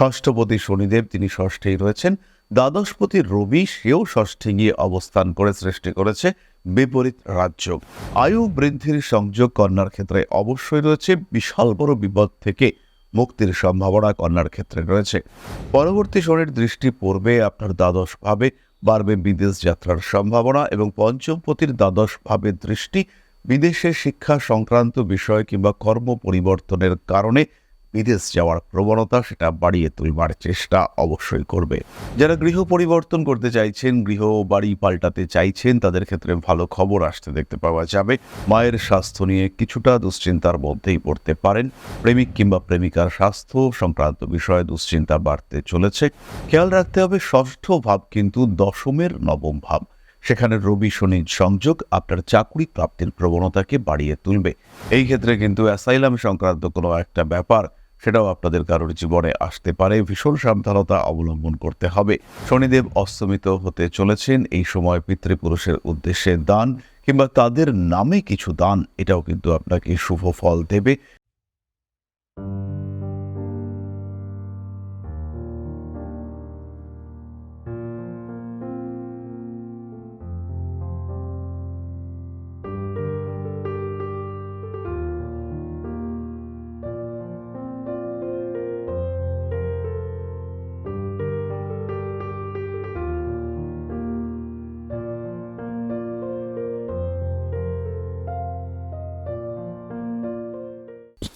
ষষ্ঠপতি শনিদেব তিনি ষষ্ঠেই রয়েছেন। দ্বাদশপতি রবি সেও ষষ্ঠে গিয়ে অবস্থান করে সৃষ্টি করেছে বিপরীত রাজ্য। আয়ু বৃদ্ধির সংযোগ কন্যার ক্ষেত্রে অবশ্যই রয়েছে। বিশাল বড় বিপদ থেকে মুক্তির সম্ভাবনা কন্যার ক্ষেত্রে রয়েছে। পরবর্তী শনির দৃষ্টি পড়বে, আপনার দ্বাদশ ভাবে বাড়বে বিদেশ যাত্রার সম্ভাবনা এবং পঞ্চমপতির দ্বাদশ ভাবে দৃষ্টি বিদেশে শিক্ষা সংক্রান্ত বিষয় কিংবা কর্ম পরিবর্তনের কারণে বিদেশ যাওয়ার প্রবণতা সেটা বাড়িয়ে তুলবার চেষ্টা অবশ্যই করবে। যারা গৃহ পরিবর্তন করতে চাইছেন, গৃহ বাড়ি পাল্টাতে চাইছেন, তাদের ক্ষেত্রে ভালো খবর আসতে দেখতে পাওয়া যাবে। মায়ের স্বাস্থ্য নিয়ে কিছুটা দুশ্চিন্তার মধ্যেই পড়তে পারেন। প্রেমিক কিংবা প্রেমিকার স্বাস্থ্য সংক্রান্ত বিষয়ে দুশ্চিন্তা বাড়তে চলেছে। খেয়াল রাখতে হবে, ষষ্ঠ ভাব কিন্তু দশমের নবম ভাব। সেখানে রবি শনির সংযোগ আপনার চাকরি প্রাপ্তির প্রবণতাকে বাড়িয়ে তুলবে। এই ক্ষেত্রে কিন্তু অ্যাসাইলাম সংক্রান্ত কোনো একটা ব্যাপার সেটাও আপনাদের কারোর জীবনে আসতে পারে। ভীষণ সাবধানতা অবলম্বন করতে হবে। শনিদেব অস্তমিত হতে চলেছেন। এই সময় পিতৃপুরুষের উদ্দেশ্যে দান কিংবা তাদের নামে কিছু দান, এটাও কিন্তু আপনাকে শুভ ফল দেবে।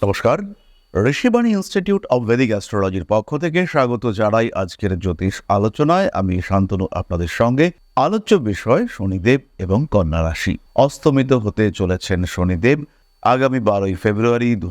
নমস্কার। ঋষিবাণী ইনস্টিটিউট অব ভেদিক অ্যাস্ট্রোলজির পক্ষ থেকে স্বাগত জানাই আজকের জ্যোতিষ আলোচনায়। আমি শান্তনু আপনাদের সঙ্গে। আলোচ্য বিষয় শনিদেব এবং কন্যা রাশি। অস্তমিত হতে চলেছেন শনিদেব। আগামী বারোই ফেব্রুয়ারি দু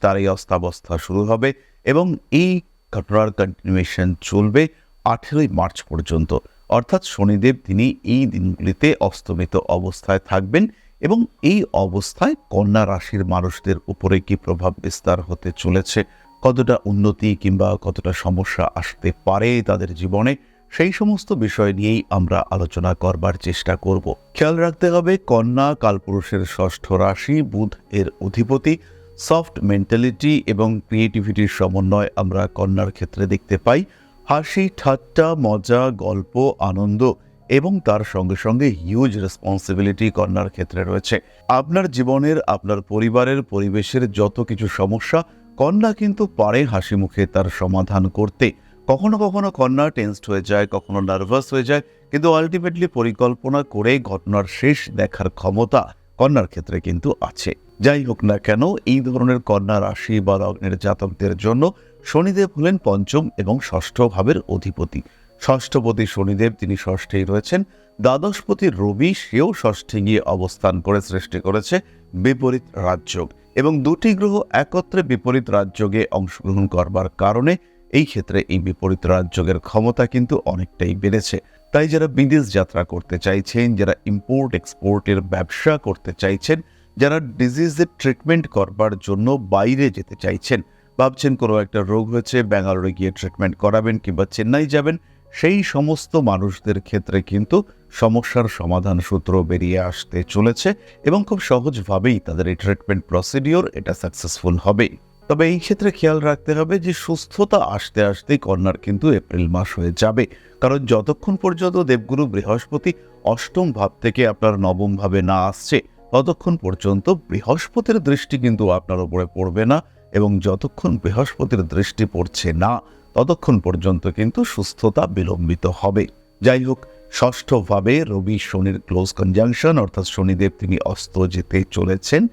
তার এই অস্তাবস্থা শুরু হবে এবং এই ঘটনার কন্টিনিউয়েশন চলবে আঠেরোই মার্চ পর্যন্ত। অর্থাৎ শনিদেব তিনি এই দিনগুলিতে অস্তমিত অবস্থায় থাকবেন। এবং এই অবস্থায় কন্যা রাশির মানুষদের উপরে কি প্রভাব বিস্তার হতে চলেছে? কতটা উন্নতি কিংবা কতটা সমস্যা আসতে পারে তাদের জীবনে? সেই সমস্ত বিষয় নিয়েই আমরা আলোচনা করবার চেষ্টা করব। খেয়াল রাখতে হবে, কন্যা কালপুরুষের ষষ্ঠ রাশি বুধ এর অধিপতি। সফট মেন্টালিটি এবং ক্রিয়েটিভিটির সমন্বয় আমরা কন্যার ক্ষেত্রে দেখতে পাই। হাসি, ঠাট্টা, মজা, গল্প, আনন্দ এবং তার সঙ্গে সঙ্গে হিউজ রেসপন্সিবিলিটি কন্যার ক্ষেত্রে রয়েছে। আপনার জীবনের, আপনার পরিবারের, পরিবেশের যত কিছু সমস্যা, কন্যা কিন্তু পারে হাসি মুখে তার সমাধান করতে। কখনো কখনো কন্যা টেন্সড হয়ে যায়, কখনো নার্ভাস হয়ে যায়, কিন্তু আলটিমেটলি পরিকল্পনা করে ঘটনার শেষ দেখার ক্ষমতা কন্যার ক্ষেত্রে কিন্তু আছে। যাই হোক না কেন, এই ধরনের কন্যা রাশি বা লগ্নের জাতকদের জন্য শনিদেব হলেন পঞ্চম এবং ষষ্ঠ ভাবের অধিপতি। ষষ্ঠপতি শনিদেব তিনি ষষ্ঠেই রয়েছেন। দ্বাদশপতি রবি সেও ষষ্ঠে গিয়ে অবস্থান করে সৃষ্টি করেছে বিপরীত রাজযোগ এবং দুটি গ্রহ একত্রে বিপরীত রাজযোগে অংশগ্রহণ করবার কারণে এই ক্ষেত্রে এই বিপরীত রাজযোগের ক্ষমতা কিন্তু অনেকটাই বেড়েছে। তাই যারা বিদেশ যাত্রা করতে চাইছেন, যারা ইম্পোর্ট এক্সপোর্টের ব্যবসা করতে চাইছেন, যারা ডিজিজের ট্রিটমেন্ট করবার জন্য বাইরে যেতে চাইছেন, ভাবছেন কোনো একটা রোগ হয়েছে, ব্যাঙ্গালোরে গিয়ে ট্রিটমেন্ট করাবেন কিংবা চেন্নাই যাবেন সেই সমস্ত মানুষদের ক্ষেত্রে কিন্তু সমস্যার সমাধান সূত্র বেরিয়ে আসতে চলেছে এবং খুব সহজভাবেই তাদের এই ট্রিটমেন্ট প্রসিডিওর এটা সাকসেসফুল হবে তবে এই ক্ষেত্রে খেয়াল রাখতে হবে যে সুস্থতা আসতে আসতে কন্যার কিন্তু এপ্রিল মাস হয়ে যাবে। কারণ যতক্ষণ পর্যন্ত দেবগুরু বৃহস্পতি অষ্টম ভাব থেকে আপনার নবম ভাবে না আসছে, ততক্ষণ পর্যন্ত বৃহস্পতির দৃষ্টি কিন্তু আপনার উপরে পড়বে না এবং যতক্ষণ বৃহস্পতির দৃষ্টি পড়ছে না ততক্ষণ পর্যন্ত কিন্তু সুস্থতা বিলম্বিত হবে। যাই হোক, ষষ্ঠভাবে রবি শনির ক্লোজ কনজাংশন অর্থাৎ শনিদেব তিনি অস্ত যেতে চলেছেন।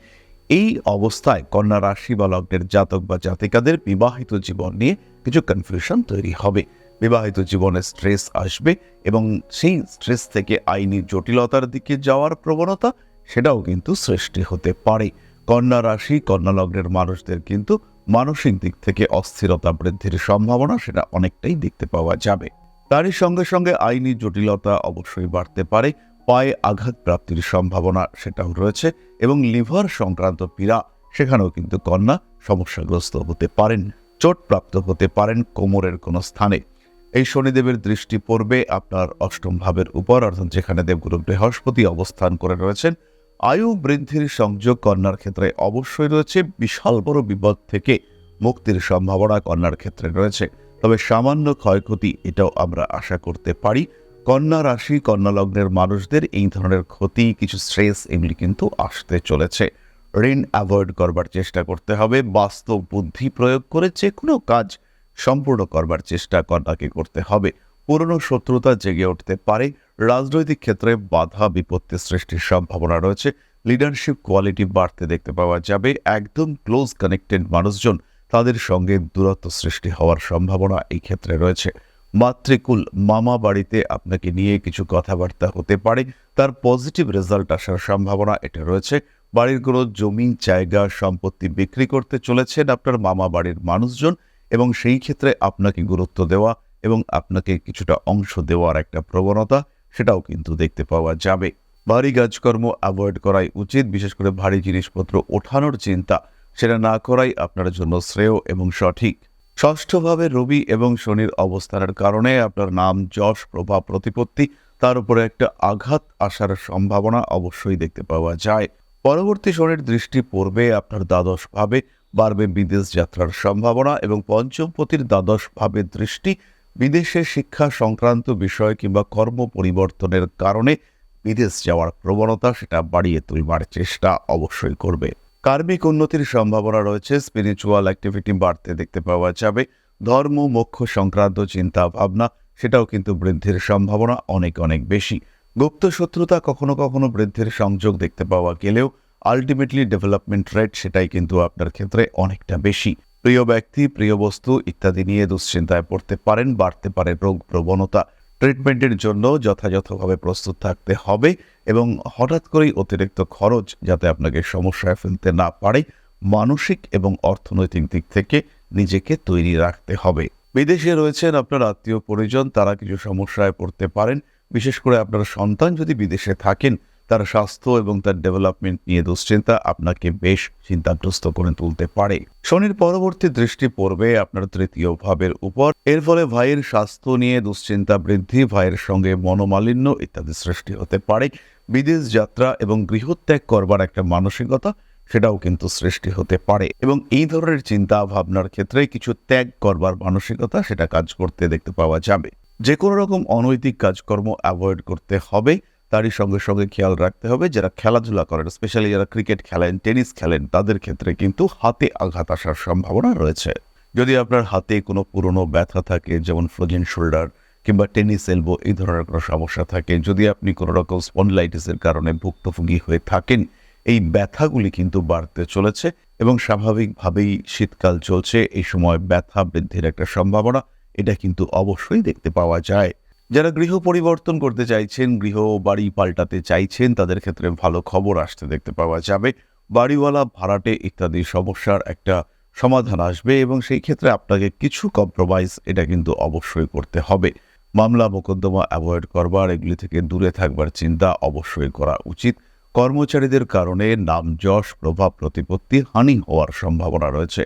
এই অবস্থায় কন্যা রাশি বা লগ্নের জাতক বা জাতিকাদের বিবাহিত জীবন নিয়ে কিছু কনফিউশন তৈরি হবে। বিবাহিত জীবনে স্ট্রেস আসবে এবং সেই স্ট্রেস থেকে আইনি জটিলতার দিকে যাওয়ার প্রবণতা, সেটাও কিন্তু সৃষ্টি হতে পারে। কন্যা রাশি, কন্যা লগ্নের মানুষদের কিন্তু মানসিক দিক থেকে অস্থিরতা বৃদ্ধির সম্ভাবনা সেটা অনেকটাই দেখতে পাওয়া যাবে। তারই সঙ্গে সঙ্গে আইনি জটিলতা অবশ্যই বাড়তে পারে, পায়ে আঘাত প্রাপ্তির সম্ভাবনা সেটাও রয়েছে এবং লিভার সংক্রান্ত পীড়া সেখানেও কিন্তু কন্যা সমস্যাগ্রস্ত হতে পারেন চোটপ্রাপ্ত হতে পারেন কোমরের কোনো স্থানে। এই শনিদেবের দৃষ্টি পড়বে আপনার অষ্টম ভাবের উপর, অর্থাৎ যেখানে দেবগুরু বৃহস্পতি অবস্থান করে রয়েছেন আয়ু বৃদ্ধির সংযোগ কন্যার ক্ষেত্রে অবশ্যই রয়েছে। বিশাল বড় বিপদ থেকে মুক্তির সম্ভাবনা কন্যার ক্ষেত্রে রয়েছে। তবে সামান্য ক্ষয়ক্ষতি এটাও আমরা আশা করতে পারি। কন্যা রাশি, কন্যা লগ্নের মানুষদের এই ধরনের ক্ষতি, কিছু স্ট্রেস এগুলি কিন্তু আসতে চলেছে। ঋণ অ্যাভয়েড করবার চেষ্টা করতে হবে। বাস্তব বুদ্ধি প্রয়োগ করে যে কোনো কাজ সম্পূর্ণ করবার চেষ্টা কন্যাকে করতে হবে। পুরনো শত্রুতা জেগে উঠতে পারে। রাজনৈতিক ক্ষেত্রে বাধা বিপত্তি সৃষ্টির সম্ভাবনা রয়েছে। লিডারশিপ কোয়ালিটি বাড়তে দেখতে পাওয়া যাবে। একদম ক্লোজ কানেক্টেড মানুষজন তাদের সঙ্গে দূরত্ব সৃষ্টি হওয়ার সম্ভাবনা এই ক্ষেত্রে রয়েছে। মাতৃকুল মামা বাড়িতে আপনাকে নিয়ে কিছু কথাবার্তা হতে পারে। তার পজিটিভ রেজাল্ট আসার সম্ভাবনা এটা রয়েছে। বাড়ির কোনো জমি, জায়গা, সম্পত্তি বিক্রি করতে চলেছেন আপনার মামা বাড়ির মানুষজন এবং সেই ক্ষেত্রে আপনাকে গুরুত্ব দেওয়া এবং আপনাকে কিছুটা অংশ দেওয়ার একটা প্রবণতা সেটাও কিন্তু দেখতে পাওয়া যাবে। ভারী কাজকর্ম অ্যাভয়েড করাই উচিত, বিশেষ করে ভারী জিনিসপত্র ওঠানোর চিন্তা, সেটা না করাই আপনার জন্য শ্রেয় এবং সঠিক। ষষ্ঠভাবে রবি এবং শনির অবস্থানের কারণে আপনার নাম, যশ, প্রভাব, প্রতিপত্তি, তার উপরে একটা আঘাত আসার সম্ভাবনা অবশ্যই দেখতে পাওয়া যায়। পরবর্তী শনির দৃষ্টি পড়বে আপনার দ্বাদশ ভাবে বাড়বে বিদেশ যাত্রার সম্ভাবনা এবং পঞ্চমপতির দ্বাদশ ভাবের দৃষ্টি বিদেশে শিক্ষা সংক্রান্ত বিষয় কিংবা কর্ম পরিবর্তনের কারণে বিদেশ যাওয়ার প্রবণতা সেটা বাড়িয়ে তুলবার চেষ্টা অবশ্যই করবে। কার্মিক উন্নতির সম্ভাবনা রয়েছে স্পিরিচুয়াল অ্যাক্টিভিটি বাড়তে দেখতে পাওয়া যাবে। ধর্ম, মোক্ষ সংক্রান্ত চিন্তা ভাবনা, সেটাও কিন্তু বৃদ্ধির সম্ভাবনা অনেক অনেক বেশি। গুপ্ত শত্রুতা কখনো কখনো বৃদ্ধির সংযোগ দেখতে পাওয়া গেলেও আলটিমেটলি ডেভেলপমেন্ট রেট সেটাই কিন্তু আপনার ক্ষেত্রে অনেকটা বেশি। প্রিয় ব্যক্তি, প্রিয় বস্তু ইত্যাদি নিয়ে দুশ্চিন্তায় পড়তে পারেন, বাড়তে পারে রোগ প্রবণতা। ট্রিটমেন্টের জন্য যথাযথভাবে প্রস্তুত থাকতে হবে এবং হঠাৎ করেই অতিরিক্ত খরচ যাতে আপনাকে সমস্যায় ফেলতে না পারে, মানসিক এবং অর্থনৈতিক দিক থেকে নিজেকে তৈরি রাখতে হবে। বিদেশে রয়েছেন আপনার আত্মীয় পরিজন, তারা কিছু সমস্যায় পড়তে পারেন। বিশেষ করে আপনার সন্তান যদি বিদেশে থাকেন তার স্বাস্থ্য এবং তার ডেভেলপমেন্ট নিয়ে দুশ্চিন্তা আপনাকে বেশ চিন্তাগ্রস্ত করে তুলতে পারে। শনির পরবর্তী দৃষ্টি পড়বে আপনার তৃতীয় ভাবের উপর। এর ফলে ভাইয়ের স্বাস্থ্য নিয়ে দুশ্চিন্তা বৃদ্ধি, ভাইয়ের সঙ্গে মনোমালিন্য ইত্যাদি সৃষ্টি হতে পারে। বিদেশ যাত্রা এবং গৃহত্যাগ করবার একটা মানসিকতা সেটাও কিন্তু সৃষ্টি হতে পারে এবং এই ধরনের চিন্তা ভাবনার ক্ষেত্রে কিছু ত্যাগ করবার মানসিকতা সেটা কাজ করতে দেখতে পাওয়া যাবে। যে কোনো রকম অনৈতিক কাজকর্ম অ্যাভয়েড করতে হবে। তারই সঙ্গে সঙ্গে খেয়াল রাখতে হবে, যারা খেলাধুলা করেন স্পেশালি যারা ক্রিকেট খেলেন টেনিস খেলেন, তাদের ক্ষেত্রে কিন্তু হাতে আঘাত আসার সম্ভাবনা রয়েছে। যদি আপনার হাতে কোনো পুরনো ব্যথা থাকে, যেমন ফ্রোজেন শোল্ডার কিংবা টেনিস এলবো এই ধরনের কোনো সমস্যা থাকে, যদি আপনি কোনো রকম স্পন্ডলাইটিসের কারণে ভুক্তভোগী হয়ে থাকেন, এই ব্যথাগুলি কিন্তু বাড়তে চলেছে এবং স্বাভাবিকভাবেই শীতকাল চলছে, এই সময় ব্যথা বৃদ্ধির একটা সম্ভাবনা, এটা কিন্তু অবশ্যই দেখতে পাওয়া যায়। যারা গৃহ পরিবর্তন করতে চাইছেন, গৃহ বাড়ি পাল্টাতে চাইছেন, তাদের ক্ষেত্রে ভালো খবর আসতে দেখতে পাওয়া যাবে। বাড়িওয়ালা, ভাড়াটে ইত্যাদি সমস্যার একটা সমাধান আসবে এবং সেই ক্ষেত্রে আপনাকে কিছু কম্প্রোমাইজ এটা কিন্তু অবশ্যই করতে হবে। মামলা, মোকদ্দমা অ্যাভয়েড করবার, এগুলি থেকে দূরে থাকবার চিন্তা অবশ্যই করা উচিত। কর্মচারীদের কারণে নাম যশ, প্রভাব, প্রতিপত্তি, হানি হওয়ার সম্ভাবনা রয়েছে।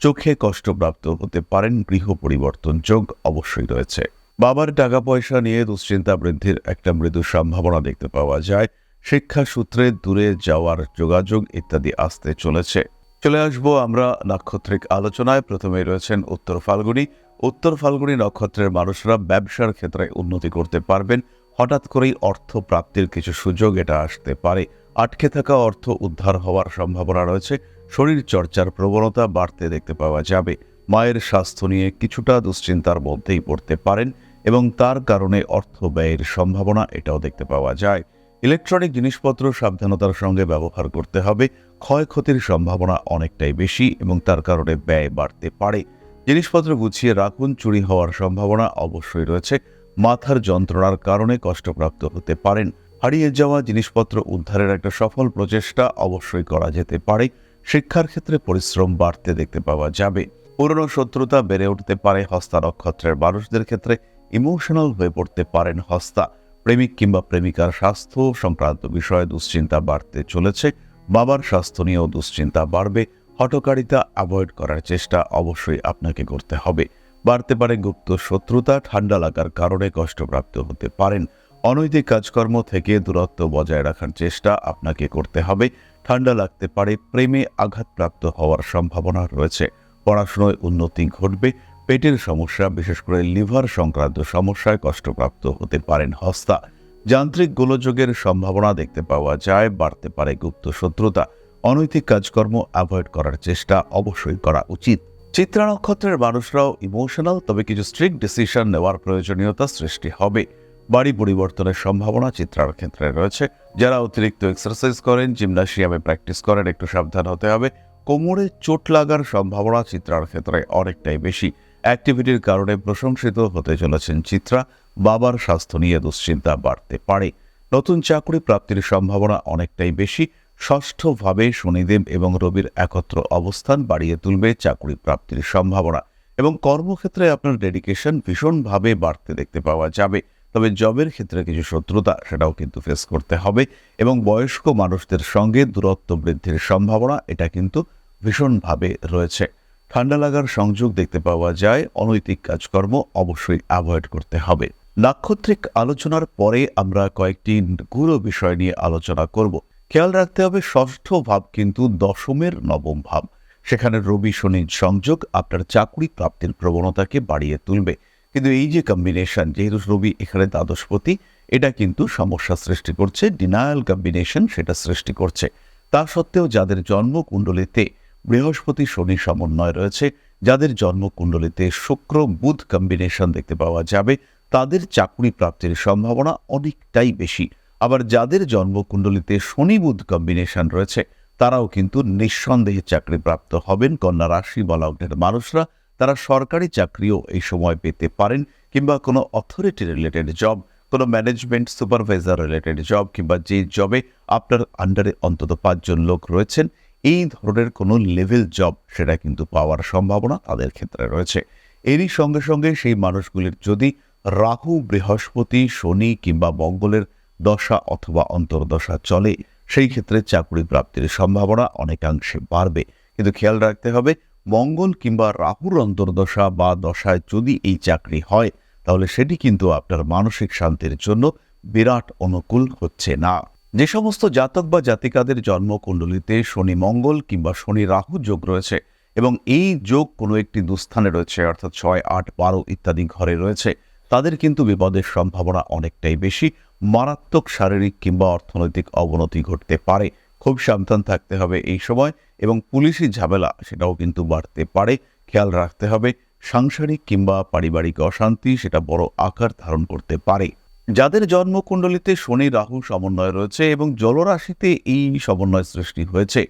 চোখে কষ্টপ্রাপ্ত হতে পারেন, গৃহ পরিবর্তন যোগ অবশ্যই রয়েছে। বাবার টাকা পয়সা নিয়ে দুশ্চিন্তা বৃদ্ধির একটা মৃদু সম্ভাবনা দেখতে পাওয়া যায়। শিক্ষা সূত্রে দূরে যাওয়ার যোগাযোগ ইত্যাদি আসতে চলেছে। চলে আসব আমরা নাক্ষত্রিক আলোচনায়। প্রথমে রয়েছেন উত্তর ফাল্গুনি। উত্তর ফাল্গুনি নক্ষত্রের মানুষরা ব্যবসার ক্ষেত্রে উন্নতি করতে পারবেন। হঠাৎ করেই অর্থ প্রাপ্তির কিছু সুযোগ এটা আসতে পারে। আটকে থাকা অর্থ উদ্ধার হওয়ার সম্ভাবনা রয়েছে। শরীর চর্চার প্রবণতা বাড়তে দেখতে পাওয়া যাবে। মায়ের স্বাস্থ্য নিয়ে কিছুটা দুশ্চিন্তার মধ্যেই পড়তে পারেন। এবং তার কারণে অর্থ ব্যয়ের সম্ভাবনা এটাও দেখতে পাওয়া যায়। ইলেকট্রনিক জিনিসপত্র সাবধানতার সঙ্গে ব্যবহার করতে হবে। ক্ষয়ক্ষতির সম্ভাবনা অনেকটাই বেশি এবং তার কারণে ব্যয় বাড়তে পারে। জিনিসপত্র গুছিয়ে রাখুন, চুরি হওয়ার সম্ভাবনা অবশ্যই রয়েছে। মাথার যন্ত্রণার কারণে কষ্টপ্রাপ্ত হতে পারেন। হারিয়ে যাওয়া জিনিসপত্র উদ্ধারের একটা সফল প্রচেষ্টা অবশ্যই করা যেতে পারে। শিক্ষার ক্ষেত্রে পরিশ্রম বাড়তে দেখতে পাওয়া যাবে। পুরনো শত্রুতা বেড়ে উঠতে পারে হস্তা নক্ষত্রের মানুষদের ক্ষেত্রে। ইমোশনাল হয়ে পড়তে পারেন হস্তা। প্রেমিক কিংবা প্রেমিকার স্বাস্থ্য সংক্রান্ত বিষয়ে দুশ্চিন্তা বাড়তে চলেছে। বাবার স্বাস্থ্য নিয়েও দুশ্চিন্তা বাড়বে। হটকারিতা অ্যাভয়েড করার চেষ্টা অবশ্যই আপনাকে করতে হবে। বাড়তে পারে গুপ্ত শত্রুতা, ঠান্ডা লাগার কারণে কষ্টপ্রাপ্ত হতে পারেন। অনৈতিক কাজকর্ম থেকে দূরত্ব বজায় রাখার চেষ্টা আপনাকে করতে হবে। ঠান্ডা লাগতে পারে, প্রেমে আঘাতপ্রাপ্ত হওয়ার সম্ভাবনা রয়েছে। পড়াশোনায় উন্নতি ঘটবে পেটের সমস্যা, বিশেষ করে লিভার সংক্রান্ত সমস্যায় কষ্টপ্রাপ্ত হতে পারেন হস্তা। যান্ত্রিক গোলযোগের সম্ভাবনা দেখতে পাওয়া যায়, বাড়তে পারে গুপ্ত শত্রুতা। অনৈতিক কাজকর্ম অ্যাভয়েড করার চেষ্টা অবশ্যই করা উচিত। চিত্রা নক্ষত্রের মানুষরাও ইমোশনাল, তবে কিছু স্ট্রিক্ট ডিসিশন নেওয়ার প্রয়োজনীয়তা সৃষ্টি হবে। বাড়ি পরিবর্তনের সম্ভাবনা চিত্রার ক্ষেত্রে রয়েছে। যারা অতিরিক্ত এক্সারসাইজ করেন জিমনাসিয়ামে প্র্যাকটিস করেন, একটু সাবধান হতে হবে। কোমরে চোট লাগার সম্ভাবনা চিত্রার ক্ষেত্রে অনেকটাই বেশি। অ্যাক্টিভিটির কারণে প্রশংসিত হতে চলেছেন চিত্রা। বাবার স্বাস্থ্য নিয়ে দুশ্চিন্তা বাড়তে পারে। নতুন চাকরি প্রাপ্তির সম্ভাবনা অনেকটাই বেশি। ষষ্ঠভাবে শনিদেব এবং রবির একত্র অবস্থান বাড়িয়ে তুলবে চাকরি প্রাপ্তির সম্ভাবনা এবং কর্মক্ষেত্রে আপনার ডেডিকেশন ভীষণভাবে বাড়তে দেখতে পাওয়া যাবে। তবে জবের ক্ষেত্রে কিছু শত্রুতা, সেটাও কিন্তু ফেস করতে হবে এবং বয়স্ক মানুষদের সঙ্গে দূরত্ব বৃদ্ধির সম্ভাবনা, এটা কিন্তু ভীষণভাবে রয়েছে। ঠান্ডা লাগার সংযোগ দেখতে পাওয়া যায়, অনৈতিক কাজকর্ম অবশ্যই অ্যাভয়েড করতে হবে। নাক্ষত্রিক আলোচনার পরে আমরা কয়েকটি গুরু বিষয় নিয়ে আলোচনা করব। খেয়াল রাখতে হবে, ষষ্ঠ ভাব কিন্তু দশমের নবম ভাব। সেখানে রবি শনির সংযোগ আপনার চাকরি প্রাপ্তির প্রবণতাকে বাড়িয়ে তুলবে। কিন্তু এই যে কম্বিনেশন যেহেতু রবি এখানে দ্বাদশপতি, এটা কিন্তু সমস্যা সৃষ্টি করছে ডিনায়াল কম্বিনেশন সেটা সৃষ্টি করছে। তা সত্ত্বেও যাদের জন্মকুণ্ডলিতে বৃহস্পতি শনি সমন্বয় রয়েছে, যাদের জন্মকুণ্ডলিতে শুক্র বুধ কম্বিনেশন দেখতে পাওয়া যাবে, তাদের চাকরি প্রাপ্তির সম্ভাবনা অনেকটাই বেশি। আবার যাদের জন্মকুণ্ডলিতে শনি বুধ কম্বিনেশন রয়েছে, তারাও কিন্তু নিঃসন্দেহে চাকরিপ্রাপ্ত হবেন। কন্যা রাশি বা লগ্নের মানুষরা, তারা সরকারি চাকরিও এই সময় পেতে পারেন, কিংবা কোনো অথরিটি রিলেটেড জব কোনো ম্যানেজমেন্ট সুপারভাইজার রিলেটেড জব কিংবা যে জবে আপনার আন্ডারে অন্তত পাঁচজন লোক রয়েছেন এই ধরনের কোনো লেভেল জব সেটা কিন্তু পাওয়ার সম্ভাবনা তাদের ক্ষেত্রে রয়েছে। এরই সঙ্গে সঙ্গে সেই মানুষগুলির যদি রাহু, বৃহস্পতি, শনি কিংবা মঙ্গলের দশা অথবা অন্তর্দশা চলে, সেই ক্ষেত্রে চাকরি প্রাপ্তির সম্ভাবনা অনেকাংশে বাড়বে। কিন্তু খেয়াল রাখতে হবে, মঙ্গল কিংবা রাহুর অন্তর্দশা বা দশায় যদি এই চাকরি হয়, তাহলে সেটি কিন্তু আপনার মানসিক শান্তির জন্য বিরাট অনুকূল হচ্ছে না। যে সমস্ত জাতক বা জাতিকাদের জন্মকুণ্ডলিতে শনি মঙ্গল কিংবা শনি রাহু যোগ রয়েছে এবং এই যোগ কোনো একটি দুস্থানে রয়েছে, অর্থাৎ ছয়, আট, বারো ইত্যাদি ঘরে রয়েছে, তাদের কিন্তু বিপদের সম্ভাবনা অনেকটাই বেশি। মারাত্মক শারীরিক কিংবা অর্থনৈতিক অবনতি ঘটতে পারে। খুব সাবধান থাকতে হবে এই সময় এবং পুলিশি ঝামেলা সেটাও কিন্তু বাড়তে পারে। খেয়াল রাখতে হবে, সাংসারিক কিংবা পারিবারিক অশান্তি সেটা বড় আকার ধারণ করতে পারে। যাদের জন্মকুণ্ডলিতে শনি, রাহু সমন্বয় রয়েছে এবং জলরাশিতে এই সমন্বয় সৃষ্টি হয়েছে,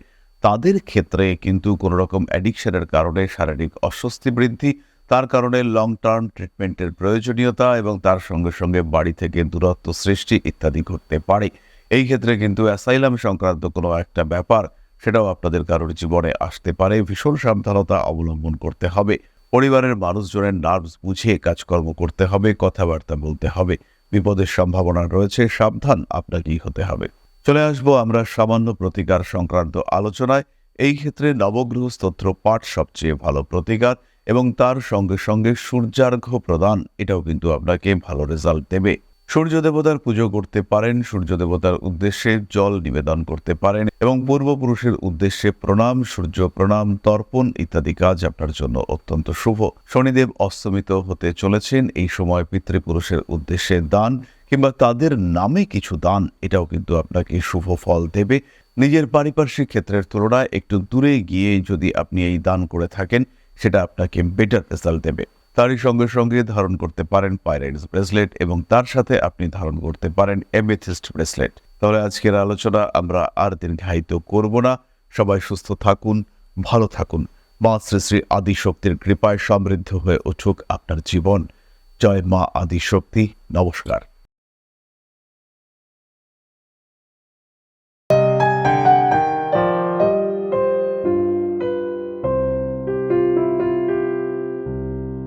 তাদের ক্ষেত্রে কিন্তু কোনো রকম অ্যাডিকশনের কারণে শারীরিক অস্বস্তি বৃদ্ধি, তার কারণে লং টার্ম ট্রিটমেন্টের প্রয়োজনীয়তা এবং তার সঙ্গে সঙ্গে বাড়ি থেকে দূরত্ব সৃষ্টি ইত্যাদি ঘটতে পারে। এই ক্ষেত্রে কিন্তু অ্যাসাইলাম সংক্রান্ত কোনো একটা ব্যাপার, সেটাও আপনাদের কারোর জীবনে আসতে পারে। ভীষণ সাবধানতা অবলম্বন করতে হবে। পরিবারের মানুষজনের নার্ভস বুঝিয়ে কাজকর্ম করতে হবে, কথাবার্তা বলতে হবে। বিপদের সম্ভাবনা রয়েছে, সাবধান আপনাকেই হতে হবে। চলে আসব আমরা সামান্য প্রতিকার সংক্রান্ত আলোচনায়। এই ক্ষেত্রে নবগ্রহ স্তোত্র পাঠ সবচেয়ে ভালো প্রতিকার এবং তার সঙ্গে সঙ্গে সূর্যার্ঘ্য প্রদান, এটাও কিন্তু আপনাকে ভালো রেজাল্ট দেবে। সূর্য দেবতার পুজো করতে পারেন সূর্য দেবতার উদ্দেশ্যে জল নিবেদন করতে পারেন এবং পূর্বপুরুষের উদ্দেশ্যে প্রণাম, সূর্য প্রণাম, তর্পণ ইত্যাদি কাজ আপনার জন্য অত্যন্ত শুভ। শনিদেব অস্তমিত হতে চলেছেন, এই সময় পিতৃপুরুষের উদ্দেশ্যে দান কিংবা তাদের নামে কিছু দান, এটাও কিন্তু আপনাকে শুভ ফল দেবে। নিজের পারিপার্শ্বিক ক্ষেত্রের তুলনায় একটু দূরে গিয়ে যদি আপনি এই দান করে থাকেন, সেটা আপনাকে বেটার রেজাল্ট দেবে। তারই সঙ্গে সঙ্গে ধারণ করতে পারেন পাইরাইটস ব্রেসলেট এবং তার সাথে আপনি ধারণ করতে পারেন এমেথিস্ট ব্রেসলেট। তাহলে আজকের আলোচনা আমরা আর দিন দীর্ঘায়িত করব না। সবাই সুস্থ থাকুন, ভালো থাকুন। মা শ্রী শ্রী আদিশক্তির কৃপায় সমৃদ্ধ হয়ে উঠুক আপনার জীবন। জয় মা আদিশক্তি। নমস্কার।